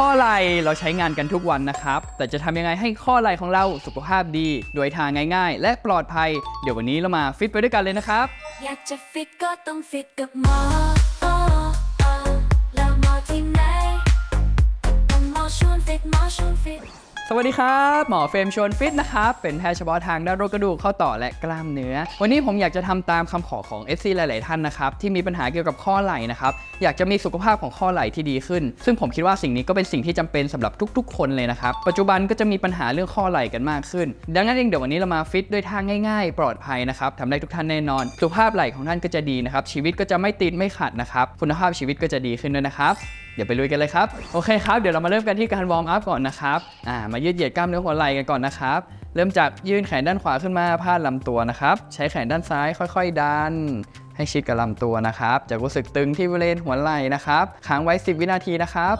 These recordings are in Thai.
ข้อไหล่เราใช้งานกันทุกวันนะครับ แต่จะทำยังไงให้ข้อไหล่ของเราสุขภาพดี โดยทางง่ายๆ และปลอดภัย เดี๋ยววันนี้เรามาฟิตไปด้วยกันเลยนะครับ อยากจะฟิตก็ต้องฟิตกับหมอ สวัสดีครับ หมอเฟรมชวนฟิตนะครับ เป็นแพทย์เฉพาะทางด้านโรคกระดูกข้อต่อและกล้ามเนื้อ วันนี้ผมอยากจะทำตามคำขอของ FC หลาย ๆ ท่านนะครับ ที่มีปัญหาเกี่ยวกับข้อไหล่นะครับ อยากจะมีสุขภาพของข้อไหล่ที่ดีขึ้น ซึ่งผมคิดว่าสิ่งนี้ก็เป็นสิ่งที่จำเป็นสำหรับทุก ๆ คนเลยนะครับ ปัจจุบันก็จะมีปัญหาเรื่องข้อไหล่กันมากขึ้น ดังนั้นเองเดี๋ยววันนี้เรามาฟิตด้วยทางง่าย ๆ ปลอดภัยนะครับทำได้ทุกท่านแน่นอน สุขภาพไหล่ของท่านก็จะดีนะครับ ชีวิตก็จะไม่ติดไม่ขัดนะครับ คุณภาพชีวิตก็จะดีขึ้นด้วยนะครับ เดี๋ยวไปลุยกันเลยครับ โอเคครับ เดี๋ยวเรามาเริ่มกันที่การวอร์มอัพก่อนนะครับ อ่า มายืดเหยียดกล้ามเนื้อหัวไหล่กันก่อนนะครับ เริ่มจากยื่นแขนด้านขวาขึ้นมาพาดลำตัวนะครับ ใช้แขนด้านซ้ายค่อย ๆ ดัน ให้ชิดกับลำตัวนะครับ จะรู้สึกตึงที่บริเวณหัวไหล่นะครับ ค้างไว้ 10 วินาทีนะครับ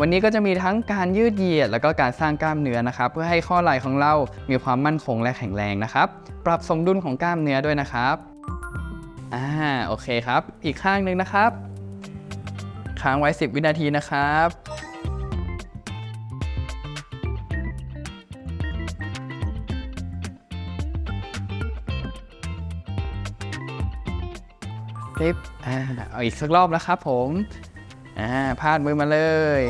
วันนี้ก็จะมีทั้งการยืดเหยียด แล้วก็การสร้างกล้ามเนื้อนะครับ เพื่อให้ข้อไหล่ของเรามีความมั่นคงและแข็งแรงนะครับ ปรับสมดุลของกล้ามเนื้อด้วยนะครับ อ่า โอเคครับ อีกข้างหนึ่งนะครับ ค้างไว้ 10 วินาทีนะครับ สิบอ่าเอาอีกสักรอบนะครับผมอ่าพาดมือมาเลย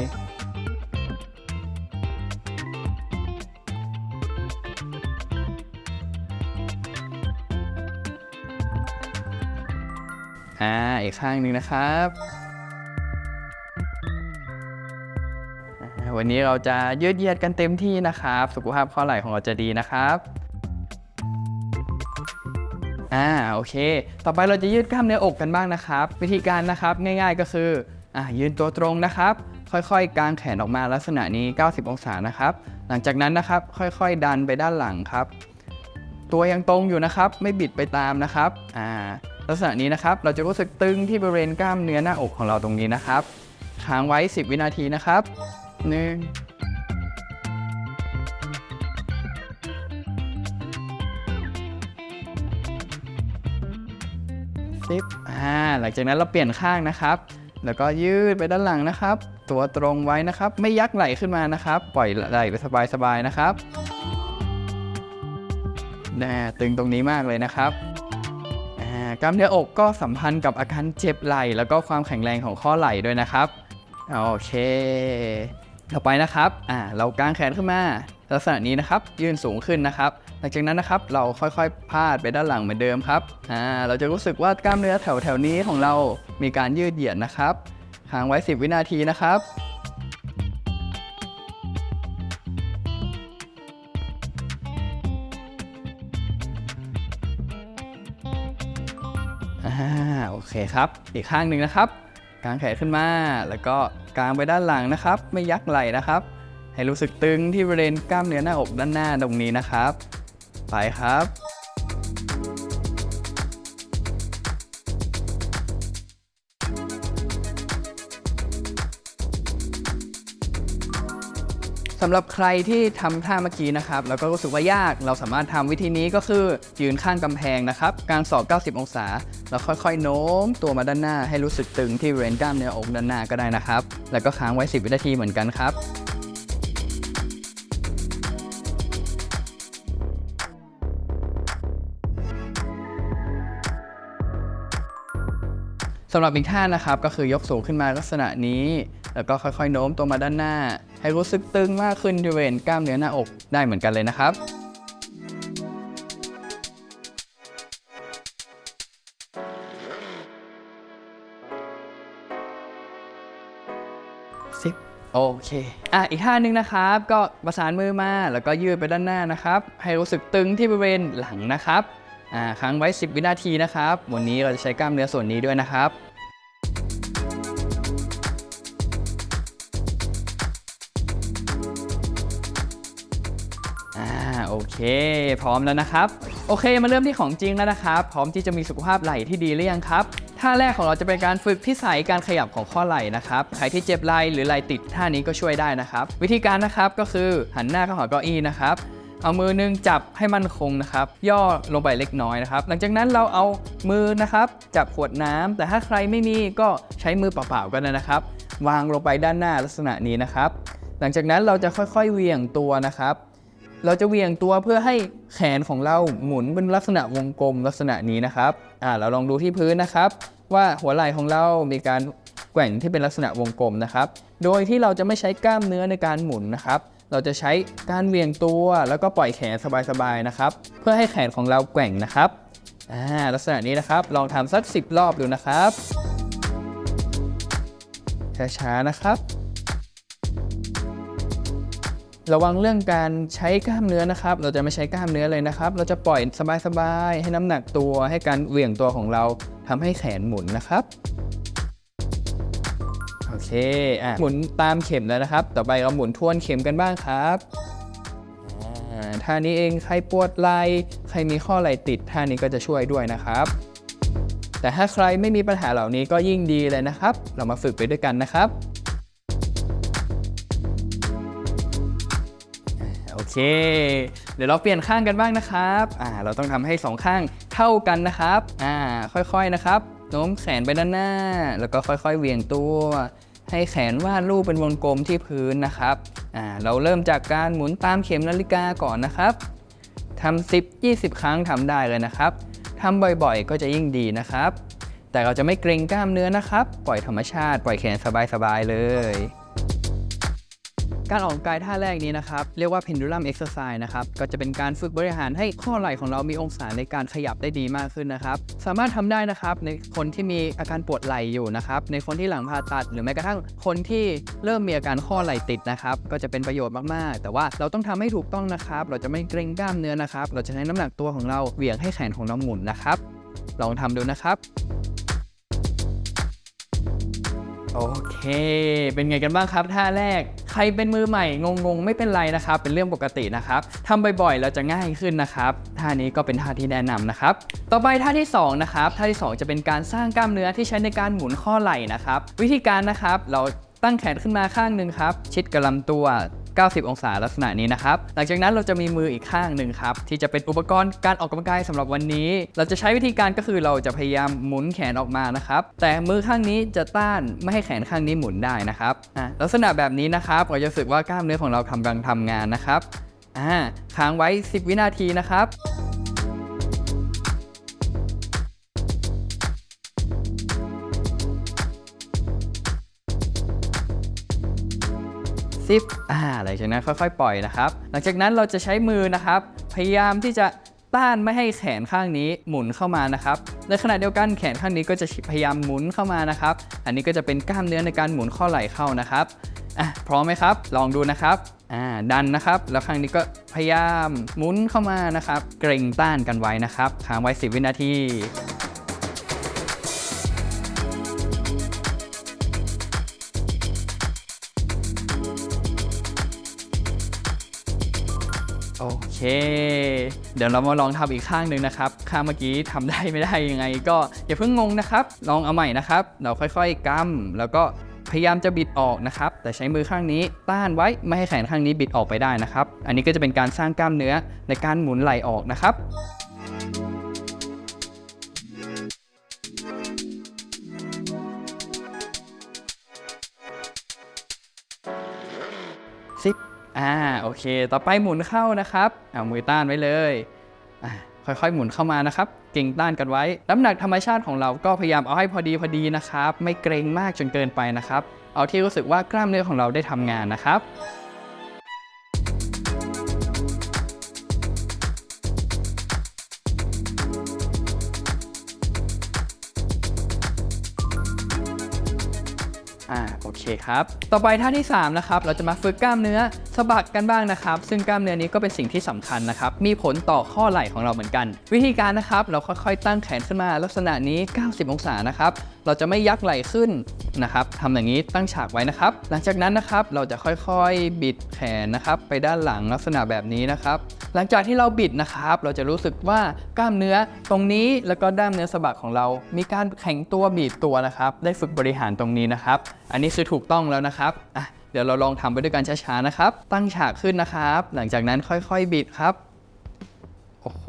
อ่าอีกข้างหนึ่งนะครับ วันนี้เราจะยืดเยียดกันเต็มที่นะครับ สุขภาพข้อไหล่ของเราจะดีนะครับอ่าโอเค ต่อไปเราจะยืดกล้ามเนื้ออกกันบ้างนะครับ วิธีการนะครับง่ายๆก็คืออ่ายืนตัวตรงนะครับ ค่อยๆกางแขนออกมาลักษณะนี้ 90 องศานะครับ หลังจากนั้นนะครับค่อยๆดันไปด้านหลังครับ ตัวยังตรงอยู่นะครับ ไม่บิดไปตามนะครับอ่าลักษณะนี้นะครับเราจะรู้สึกตึงที่บริเวณกล้ามเนื้อหน้าอกของเราตรงนี้นะครับค้างไว้ 10 วินาทีนะครับ หนึ่งสิบอ่าหลังจากนั้นเราเปลี่ยนข้างนะครับ แล้วก็ยืดไปด้านหลังนะครับ ตัวตรงไว้นะครับ ไม่ยักไหลขึ้นมานะครับ ปล่อยไหลไปสบายๆนะครับน่ตึงตรงนี้มากเลยนะครับอ่ากล้ามเนื้ออกก็สัมพันธ์กับอาการเจ็บไหล่ แล้วก็ความแข็งแรงของข้อไหล่ด้วยนะครับ โอเค ต่อไปนะครับอ่าเรากางแขนขึ้นมาลักษณะนี้นะครับยืนสูงขึ้นนะครับ หลังจากนั้นนะครับเราค่อยๆพาดไปด้านหลังเหมือนเดิมครับอ่าเราจะรู้สึกว่ากล้ามเนื้อแถวๆนี้ของเรามีการยืดเหยียดนะครับค้างไว้ 10 วินาทีนะครับอ่าโอเคครับ อีกข้างหนึ่งนะครับกางแขนขึ้นมาแล้วก็ กางไปด้านหลังนะครับ ไม่ยักไหล่นะครับ ให้รู้สึกตึงที่บริเวณกล้ามเนื้อหน้าอกด้านหน้าตรงนี้นะครับ ไปครับ สำหรับใครที่ทำท่าเมื่อกี้นะครับแล้วก็รู้สึกว่ายากเราสามารถทำวิธีนี้ก็คือยืนข้างกำแพงนะครับการสอบ 90 องศา แล้วค่อยๆ โน้มตัวมาด้านหน้าให้รู้สึกตึงที่เรนกล้ามเนื้ออกด้านหน้าก็ได้นะครับ แล้วก็ค้างไว้ 10 วินาทีเหมือนกันครับำหรับอีกท่านะครับก็คือยกสูงขึ้นมาลักษณะนี้ แล้วก็ค่อยๆโน้มตัวมาด้านหน้า ให้รู้สึกตึงมากขึ้นที่บริเวณกล้ามเนื้อหน้าอกได้เหมือนกันเลยนะครับสิบโอเค อะ อีกท่าหนึ่งนะครับ ก็ประสานมือมา แล้วก็ยืดไปด้านหน้านะครับ ให้รู้สึกตึงที่บริเวณหลังนะครับ อ่าค้างไว้ 10 วินาทีนะครับ วันนี้เราจะใช้กล้ามเนื้อส่วนนี้ด้วยนะครับ เค พร้อมแล้วนะครับ โอเค มาเริ่มที่ของจริงแล้วนะครับ พร้อมที่จะมีสุขภาพไหล่ที่ดีหรือยังครับ ท่าแรกของเราจะเป็นการฝึกพิสัยการขยับของข้อไหล่นะครับ ใครที่เจ็บไหล่หรือไหล่ติดท่านี้ก็ช่วยได้นะครับ วิธีการนะครับก็คือหันหน้าเข้าหาเก้าอี้นะครับ เอามือหนึงจับให้มั่นคงนะครับ ย่อลงไปเล็กน้อยนะครับ หลังจากนั้นเราเอามือนะครับจับขวดน้ำแต่ถ้าใครไม่มีก็ใช้มือเปล่าๆก็ได้นะครับ วางลงไปด้านหน้าลักษณะนี้นะครับ หลังจากนั้นเราจะค่อยๆเวียงตัวนะครับ เราจะเวียงตัวเพื่อให้แขนของเราหมุนเป็นลักษณะวงกลมลักษณะนี้นะครับอ่าเราลองดูที่พื้นนะครับ ว่าหัวไหล่ของเรามีการแกว่งที่เป็นลักษณะวงกลมนะครับ โดยที่เราจะไม่ใช้กล้ามเนื้อในการหมุนนะครับเราจะใช้การเวียงตัวแล้วก็ปล่อยแขนสบายๆนะครับ เพื่อให้แขนของเราแกว่งนะครับอ่าลักษณะนี้นะครับลองทำสัก 10 รอบดูนะครับช้าๆนะครับ ระวังเรื่องการใช้กล้ามเนื้อนะครับ เราจะไม่ใช้กล้ามเนื้อเลยนะครับ เราจะปล่อยสบายๆ ให้น้ำหนักตัว ให้การเหวี่ยงตัวของเราทำให้แขนหมุนนะครับ โอเค อะ หมุนตามเข็มแล้วนะครับ ต่อไปเราหมุนทวนเข็มกันบ้างครับท่านี้เองใครปวดไหล่ใครมีข้อไหล่ติดท่านี้ก็จะช่วยด้วยนะครับ แต่ถ้าใครไม่มีปัญหาเหล่านี้ก็ยิ่งดีเลยนะครับ เรามาฝึกไปด้วยกันนะครับ เคเดี๋ยวเราเปลี่ยนข้างกันบ้างนะครับอ่าเราต้องทำให้สองข้างเท่ากันนะครับอ่าค่อยๆนะครับโน้มแขนไปด้านหน้า แล้วก็ค่อยๆเวียงตัว ให้แขนวาดรูปเป็นวงกลมที่พื้นนะครับอ่าเราเริ่มจากการหมุนตามเข็มนาฬิกาก่อนนะครับทำ10 20 ครั้งทำได้เลยนะครับทำบ่อยๆ ก็จะยิ่งดีนะครับ แต่เราจะไม่เกรงกล้ามเนื้อนะครับ ปล่อยธรรมชาติ ปล่อยแขนสบายๆเลย การออกกำลังกายท่าแรกนี้นะครับ เรียกว่า pendulum exercise นะครับ ก็จะเป็นการฝึกบริหารให้ข้อไหล่ของเรามีองศาในการขยับได้ดีมากขึ้นนะครับ สามารถทำได้นะครับในคนที่มีอาการปวดไหล่อยู่นะครับ ในคนที่หลังผ่าตัด หรือแม้กระทั่งคนที่เริ่มมีอาการข้อไหล่ติดนะครับ ก็จะเป็นประโยชน์มากๆ แต่ว่าเราต้องทำให้ถูกต้องนะครับ เราจะไม่เกรงกล้ามเนื้อนะครับ เราจะใช้น้ำหนักตัวของเราเหวี่ยงให้แขนของเราหมุนนะครับ ลองทำดูนะครับ โอเค เป็นไงกันบ้างครับท่าแรก ใครเป็นมือใหม่งงๆ ไม่เป็นไรนะครับ เป็นเรื่องปกตินะครับทำบ่อยๆ เราจะง่ายขึ้นนะครับ ท่านี้ก็เป็นท่าที่แนะนำนะครับ ต่อไปท่าที่สองนะครับท่าที่สองจะเป็นการสร้างกล้ามเนื้อที่ใช้ในการหมุนข้อไหล่นะครับ วิธีการนะครับเราตั้งแขนขึ้นมาข้างหนึ่งครับ ชิดกับลำตัว 90 องศาลักษณะนี้นะครับ หลังจากนั้นเราจะมีมืออีกข้างหนึ่งครับ ที่จะเป็นอุปกรณ์การออกกำลังกายสำหรับวันนี้ เราจะใช้วิธีการก็คือเราจะพยายามหมุนแขนออกมานะครับ แต่มือข้างนี้จะต้านไม่ให้แขนข้างนี้หมุนได้นะครับลักษณะแบบนี้นะครับเราจะรู้สึกว่ากล้ามเนื้อของเรากำลังทำงานนะครับค้างไว้ 10 วินาทีนะครับ ซิปอ่าหลังจากนั้นค่อยๆ ปล่อยนะครับ หลังจากนั้นเราจะใช้มือนะครับ พยายามที่จะต้านไม่ให้แขนข้างนี้หมุนเข้ามานะครับ ในขณะเดียวกันแขนข้างนี้ก็จะพยายามหมุนเข้ามานะครับ อันนี้ก็จะเป็นกล้ามเนื้อในการหมุนข้อไหล่เข้านะครับอะพร้อมไหมครับ ลองดูนะครับอ่าดันนะครับ แล้วข้างนี้ก็พยายามหมุนเข้ามานะครับ เกรงต้านกันไว้นะครับค้างไว้ 10 วินาที เค เดี๋ยวเรามาลองทำอีกข้างหนึ่งนะครับ ข้างเมื่อกี้ทำได้ไม่ได้ยังไง ก็อย่าเพิ่งงงนะครับ ลองเอาใหม่นะครับ เราค่อยๆกำแล้วก็พยายามจะบิดออกนะครับ แต่ใช้มือข้างนี้ต้านไว้ไม่ให้แขนข้างนี้บิดออกไปได้นะครับ อันนี้ก็จะเป็นการสร้างกล้ามเนื้อในการหมุนไหล่ออกนะครับซิป อ่าโอเค ต่อไปหมุนเข้านะครับเอามือต้านไว้เลยอ่าค่อยๆ หมุนเข้ามานะครับ เก่งต้านกันไว้ น้ำหนักธรรมชาติของเราก็พยายามเอาให้พอดีพอดีนะครับ ไม่เกรงมากจนเกินไปนะครับ เอาที่รู้สึกว่ากล้ามเนื้อของเราได้ทำงานนะครับ อ่าโอเคครับ ต่อไปท่าที่3นะครับ เราจะมาฝึกกล้ามเนื้อสะบักกันบ้างนะครับ ซึ่งกล้ามเนื้อนี้ก็เป็นสิ่งที่สำคัญนะครับ มีผลต่อข้อไหล่ของเราเหมือนกัน วิธีการนะครับ เราค่อยๆ ตั้งแขนขึ้นมา ลักษณะนี้ 90 องศานะครับ เราจะไม่ยักไหล่ขึ้นนะครับทำอย่างนี้ตั้งฉากไว้นะครับ หลังจากนั้นนะครับ เราจะค่อยๆ บิดแขนนะครับ ไปด้านหลังลักษณะแบบนี้นะครับ หลังจากที่เราบิดนะครับ เราจะรู้สึกว่ากล้ามเนื้อตรงนี้แล้วก็ด้ามเนื้อสะบักของเรา มีการแข็งตัวบีบตัวนะครับ ได้ฝึกบริหารตรงนี้นะครับ อันนี้คือถูกต้องแล้วนะครับอะเดี๋ยวเราลองทำไปด้วยกันช้าๆนะครับ ตั้งฉากขึ้นนะครับ หลังจากนั้นค่อยๆบิดครับ โอ้โห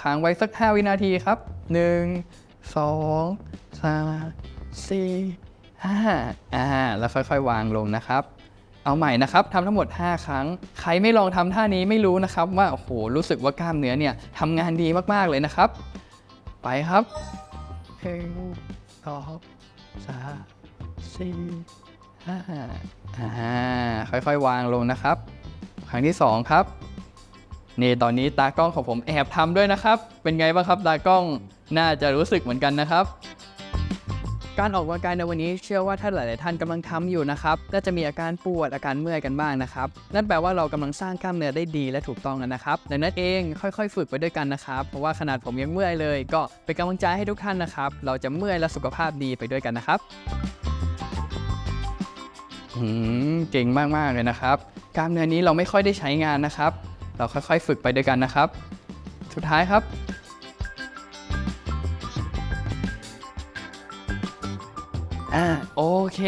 ค้างไว้สัก 5 วินาทีครับ 1 2 3 4 5อ่า แล้วค่อยๆ วางลงนะครับ เอาใหม่นะครับทำทั้งหมด 5 ครั้ง ใครไม่ลองทำท่านี้ไม่รู้นะครับ ว่า โอ้โห รู้สึกว่ากล้ามเนื้อเนี่ยทำงานดีมากๆ เลยนะครับ ไปครับหนึ่งสองสาม สี่ห้าอ่าค่อยๆ วางลงนะครับ ครั้งที่สองครับนี่ตอนนี้ตากล้องของผมแอบทำด้วยนะครับ เป็นไงบ้างครับตากล้องน่าจะรู้สึกเหมือนกันนะครับ การออกกำลังกายในวันนี้เชื่อว่าถ้าหลาย ๆ ท่านกำลังทำอยู่นะครับน่าจะมีอาการปวดอาการเมื่อยกันบ้างนะครับ นั่นแปลว่าเรากำลังสร้างกล้ามเนื้อได้ดีและถูกต้องแล้วนะครับดังนั้นเองค่อย ๆ ฝึกไปด้วยกันนะครับ เพราะว่าขนาดผมยังเมื่อยเลย ก็เป็นกำลังใจให้ทุกท่านนะครับ เราจะเมื่อยและสุขภาพดีไปด้วยกันนะครับ อืมเก่งมากๆเลยนะครับ กล้ามเนื้อนี้เราไม่ค่อยได้ใช้งานนะครับ เราค่อยๆ ฝึกไปด้วยกันนะครับ สุดท้ายครับ อ่าโอเค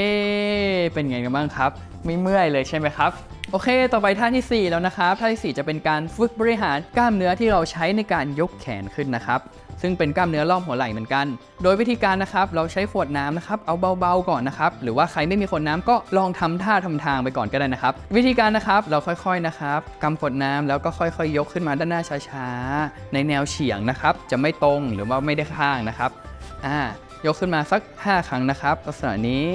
เป็นไงกันบ้างครับ ไม่เมื่อยเลยใช่ไหมครับ โอเค ต่อไปท่าทีสี่ 4 แล้วนะครับท่าทีสี่ 4 จะเป็นการฝึกบริหารกล้ามเนื้อที่เราใช้ในการยกแขนขึ้นนะครับซึ่งเป็นกล้ามเนื้อล่อมหัวไหล่เหมือนกัน โดยวิธีการนะครับเราใช้ขวดน้ำนะครับเอาเบาๆก่อนนะครับหรือว่าใครไม่มีขวดน้ำก็ลองทำท่าทำทางไปก่อนก็ได้นะครับ วิธีการนะครับเราค่อยๆนะครับกำขวดน้ำแล้วก็ค่อยๆ ยกขึ้นมาด้านหน้าช้าๆในแนวเฉียงนะครับจะไม่ตรงหรือว่าไม่ได้ข้างนะครับอ่ายกขึ้นมาสัก 5 ครั้งนะครับลักษณะนี้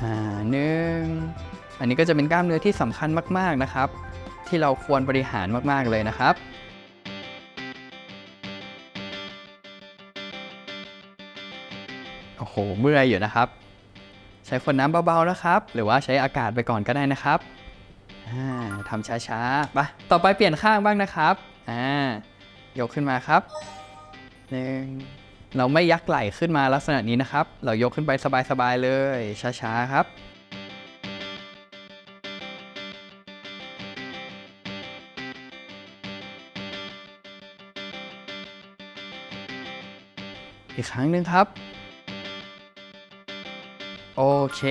อ่าหนึ่ง อันนี้ก็จะเป็นกล้ามเนื้อที่สำคัญมากๆนะครับ ที่เราควรบริหารมากๆเลยนะครับโอ้โหเมื่อยอยู่นะครับ ใช้ฝนน้ำเบาๆนะครับ หรือว่าใช้อากาศไปก่อนก็ได้นะครับทำช้าๆไปต่อไปเปลี่ยนข้างบ้างนะครับอ่ายกขึ้นมาครับหนึ่งเราไม่ยักไหล่ขึ้นมาลักษณะนี้นะครับ เรายกขึ้นไปสบายๆเลยช้าๆครับ อีกครั้งหนึ่งครับ โอเค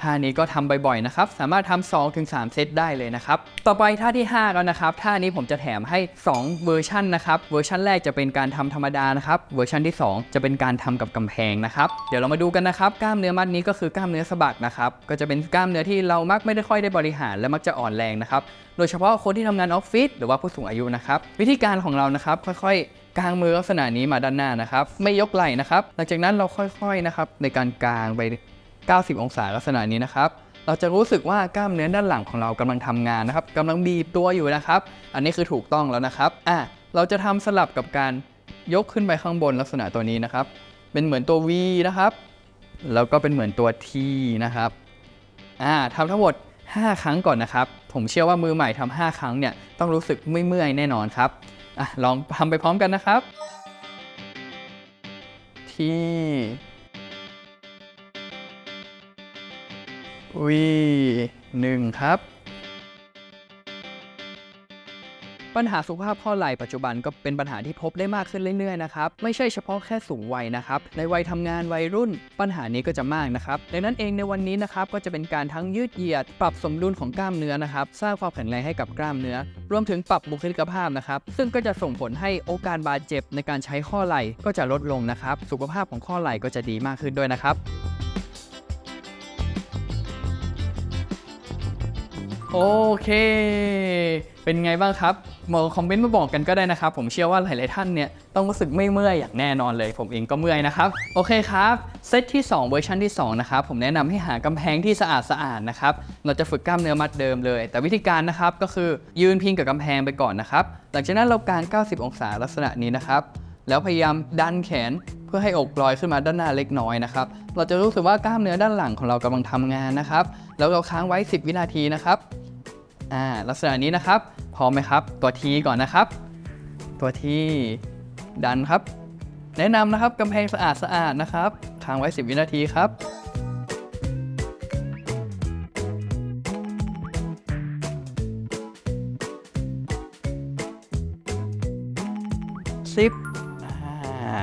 ท่านี้ก็ทำบ่อยๆนะครับ สามารถทำ2ถึง3เซตได้เลยนะครับ ต่อไปท่าที่ 5 แล้วนะครับ ท่านี้ผมจะแถมให้ 2 เวอร์ชันนะครับ เวอร์ชันแรกจะเป็นการทำธรรมดานะครับ เวอร์ชันที่ 2 จะเป็นการทำกับกำแพงนะครับ เดี๋ยวเรามาดูกันนะครับ กล้ามเนื้อมัดนี้ก็คือกล้ามเนื้อสะบักนะครับ ก็จะเป็นกล้ามเนื้อที่เรามักไม่ได้ค่อยได้บริหาร และมักจะอ่อนแรงนะครับ โดยเฉพาะคนที่ทำงานออฟฟิศหรือว่าผู้สูงอายุนะครับ วิธีการของเรานะครับ ค่อยๆ กางมือลักษณะนี้มาด้านหน้านะครับ ไม่ยกไหล่นะครับ หลังจากนั้นเราค่อยๆนะครับในการกางไป 90 องศาลักษณะนี้นะครับ เราจะรู้สึกว่ากล้ามเนื้อด้านหลังของเรากำลังทำงานนะครับกำลังบีบตัวอยู่นะครับ อันนี้คือถูกต้องแล้วนะครับอะเราจะทำสลับกับการยกขึ้นไปข้างบนลักษณะตัวนี้นะครับ เป็นเหมือนตัว V นะครับ แล้วก็เป็นเหมือนตัว T นะครับอ่าทำทั้งหมด 5 ครั้งก่อนนะครับ ผมเชื่อว่ามือใหม่ทำ5ครั้งเนี่ยต้องรู้สึกไม่เมื่อยแน่นอนครับ อะลองทำไปพร้อมกันนะครับ ที่วีหนึ่งครับ ปัญหาสุขภาพข้อไหล่ปัจจุบันก็เป็นปัญหาที่พบได้มากขึ้นเรื่อยๆนะครับไม่ใช่เฉพาะแค่สูงวัยนะครับในวัยทำงานวัยรุ่น ปัญหานี้ก็จะมากนะครับดังนั้นเองในวันนี้นะครับก็จะเป็นการทั้งยืดเหยียด ปรับสมดุลของกล้ามเนื้อนะครับสร้างความแข็งแรงให้กับกล้ามเนื้อ รวมถึงปรับบุคลิกภาพนะครับซึ่งก็จะส่งผลให้โอกาสบาดเจ็บในการใช้ข้อไหล่ก็จะลดลงนะครับสุขภาพของข้อไหล่ก็จะดีมากขึ้นด้วยนะครับโอเค เป็นไงบ้างครับ มาคอมเมนต์มาบอกกันก็ได้นะครับ ผมเชื่อว่าหลาย ๆ ท่านเนี่ยต้องรู้สึกไม่เมื่อยอย่างแน่นอนเลย ผมเองก็เมื่อยนะครับ โอเคครับเซตที่ 2 เวอร์ชันที่ 2 นะครับ ผมแนะนำให้หากำแพงที่สะอาดสะอาดนะครับเราจะฝึกกล้ามเนื้อมัดเดิมเลย แต่วิธีการนะครับก็คือยืนพิงกับกำแพงไปก่อนนะครับหลังจากนั้นเรากาง90 องศาลักษณะนี้นะครับแล้วพยายามดันแขนเพื่อให้อกลอยขึ้นมาด้านหน้าเล็กน้อยนะครับ เราจะรู้สึกว่ากล้ามเนื้อด้านหลังของเรากำลังทำงานนะครับ แล้วเราค้างไว้ 10 วินาทีนะครับ อ่าลักษณะนี้นะครับ พร้อมไหมครับ ตัวทีก่อนนะครับ ตัวทีดันครับ แนะนำนะครับกำแพงสะอาดสะอาดนะครับค้างไว้ 10 วินาทีครับสิบอ่า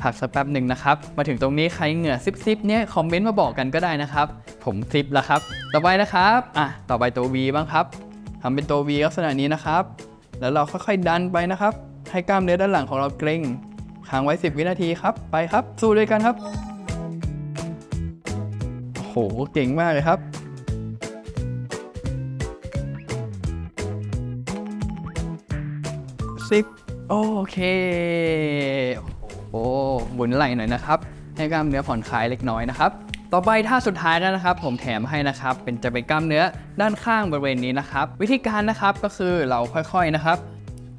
ทพักสักแป๊บหนึ่งนะครับ มาถึงตรงนี้ใครเหงื่อซิบๆเนี่ยคอมเมนต์มาบอกกันก็ได้นะครับ ผมซิปแล้วครับ ต่อไปนะครับอะต่อไปตัว V บ้างครับทำเป็นตัว V ลักษณะนี้นะครับ แล้วเราค่อยๆดันไปนะครับ ให้กล้ามเนื้อด้านหลังของเราเกร็งค้างไว้ 10 วินาทีครับ ไปครับ สู้ด้วยกันครับโอ้โหเก่งมากเลยครับสิบโอเค โอ้หหมุนไหล่หน่อยนะครับ ให้กล้ามเนื้อผ่อนคลายเล็กน้อยนะครับ ต่อไปท่าสุดท้ายแล้วนะครับ ผมแถมให้นะครับ เป็นจะเป็นกล้ามเนื้อด้านข้างบริเวณนี้นะครับ วิธีการนะครับก็คือเราค่อยๆนะครับ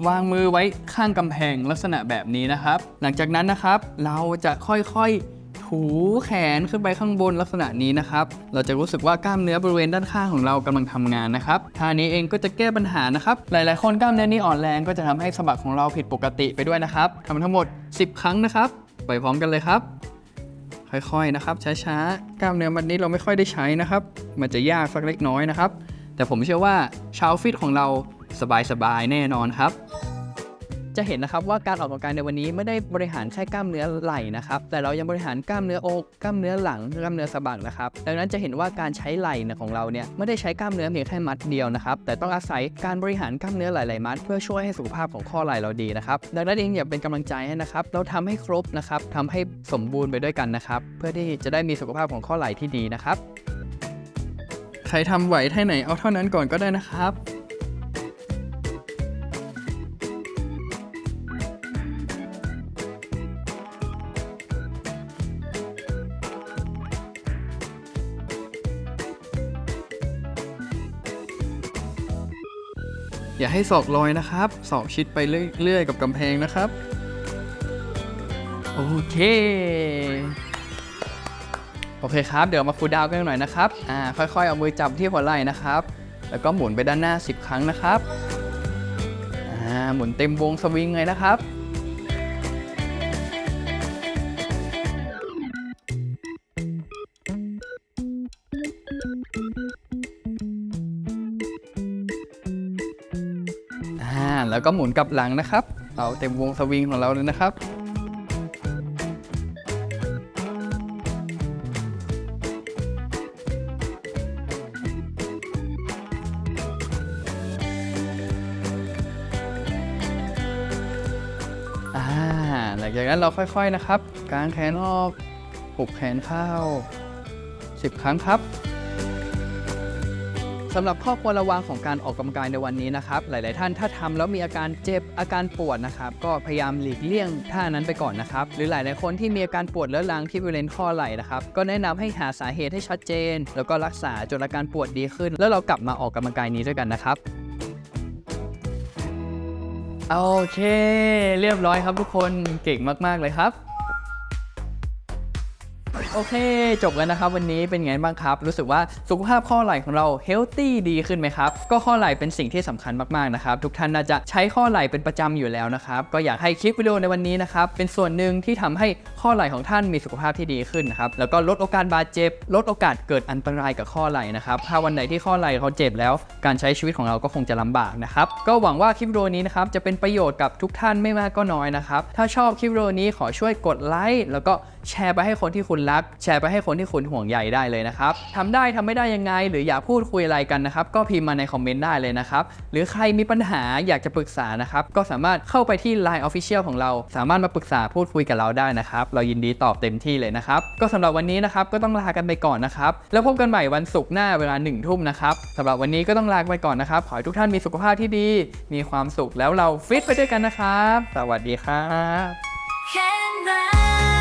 วางมือไว้ข้างกำแพงลักษณะแบบนี้นะครับ หลังจากนั้นนะครับ เราจะค่อยๆถูแขนขึ้นไปข้างบนลักษณะนี้นะครับ เราจะรู้สึกว่ากล้ามเนื้อบริเวณด้านข้างของเรากำลังทำงานนะครับท่านี้เองก็จะแก้ปัญหานะครับ หลายๆ คนกล้ามเนื้อนี้อ่อนแรงก็จะทำให้สะบักของเราผิดปกติไปด้วยนะครับทำทั้งหมด 10 ครั้งนะครับ ไปพร้อมกันเลยครับ ค่อยๆนะครับ ช้าๆ กล้ามเนื้อมันนี้เราไม่ค่อยได้ใช้นะครับ มันจะยากสักเล็กน้อยนะครับ แต่ผมเชื่อว่าชาวฟิตของเราสบายๆ แน่นอนครับ จะเห็นนะครับว่าการออกกำลังกายในวันนี้ไม่ได้บริหารแค่กล้ามเนื้อไหล่นะครับ แต่เรายังบริหารกล้ามเนื้ออกกล้ามเนื้อหลังกล้ามเนื้อสะบักนะครับ ดังนั้นจะเห็นว่าการใช้ไหล่ของเราเนี่ยไม่ได้ใช้กล้ามเนื้อเพียงแค่มัดเดียวนะครับ แต่ต้องอาศัยการบริหารกล้ามเนื้อหลายๆมัด เพื่อช่วยให้สุขภาพของข้อไหล่เราดีนะครับดังนั้นเองอย่าเป็นกำลังใจให้นะครับเราทำให้ครบนะครับทำให้สมบูรณ์ไปด้วยกันนะครับเพื่อที่จะได้มีสุขภาพของข้อไหล่ที่ดีนะครับใครทำไหวท่าไหนเอาเท่านั้นก่อนก็ได้นะครับ อย่าให้ศอกลอยนะครับ ศอกชิดไปเรื่อยๆ กับกำแพงนะครับ โอเค โอเคครับ เดี๋ยวมาฟูดาวกันหน่อยนะครับ อ่า ค่อยๆ เอามือจับที่หัวไหล่นะครับ แล้วก็หมุนไปด้านหน้า 10 ครั้งนะครับ อ่า หมุนเต็มวงสวิงเลยนะครับ แล้วก็หมุนกลับหลังนะครับเอาเต็มวงสวิงของเราเลยนะครับหลังจากนั้นเราค่อยๆนะครับ กางแขนออกหุบแขนเข้า 10 ครั้งครับ สำหรับข้อควรระวังของการออกกำลังกายในวันนี้นะครับ หลาย ๆ ท่านถ้าทำแล้วมีอาการเจ็บอาการปวดนะครับ ก็พยายามหลีกเลี่ยงท่านั้นไปก่อนนะครับ หรือหลาย ๆ คนที่มีอาการปวดเรื้อรังที่บริเวณข้อไหล่นะครับ ก็แนะนำให้หาสาเหตุให้ชัดเจน แล้วก็รักษาจนอาการปวดดีขึ้น แล้วเรากลับมาออกกำลังกายนี้ด้วยกันนะครับโอเค เรียบร้อยครับทุกคนเก่งมาก ๆ เลยครับ โอเค จบแล้วนะครับ วันนี้เป็นไงบ้างครับ รู้สึกว่าสุขภาพข้อไหล่ของเราเฮลตี้ดีขึ้นไหมครับ ก็ข้อไหล่เป็นสิ่งที่สำคัญมากๆนะครับ ทุกท่านน่าจะใช้ข้อไหล่เป็นประจำอยู่แล้วนะครับ ก็อยากให้คลิปวิดีโอในวันนี้นะครับ เป็นส่วนหนึ่งที่ทำให้ข้อไหล่ของท่านมีสุขภาพที่ดีขึ้นนะครับ แล้วก็ลดโอกาสบาดเจ็บ ลดโอกาสเกิดอันตรายกับข้อไหล่นะครับ ถ้าวันไหนที่ข้อไหล่เขาเจ็บแล้ว การใช้ชีวิตของเราก็คงจะลำบากนะครับ ก็หวังว่าคลิปวิดีโอนี้นะครับจะเป็นประโยชน์กับทุกท่านไม่มากก็น้อยนะครับ ถ้าชอบคลิปวิดีโอนี้ขอช่วยกดไลค์แล้วก็ แชร์ไปให้คนที่คุณรัก แชร์ไปให้คนที่คุณห่วงใยได้เลยนะครับทำได้ทำไม่ได้ยังไง หรืออยากพูดคุยอะไรกันนะครับ ก็พิมพ์มาในคอมเมนต์ได้เลยนะครับ หรือใครมีปัญหาอยากจะปรึกษานะครับ ก็สามารถเข้าไปที่ Line Official ของเรา สามารถมาปรึกษาพูดคุยกับเราได้นะครับ เรายินดีตอบเต็มที่เลยนะครับ ก็สำหรับวันนี้นะครับก็ต้องลากันไปก่อนนะครับ แล้วพบกันใหม่วันศุกร์หน้าเวลาหนึ่งทุ่มนะครับสำหรับวันนี้ก็ต้องลาไปก่อนนะครับ ขอให้ทุกท่านมีสุขภาพที่ดี มีความสุขแล้วเราฟิตไปด้วยกันนะครับ สวัสดีครับ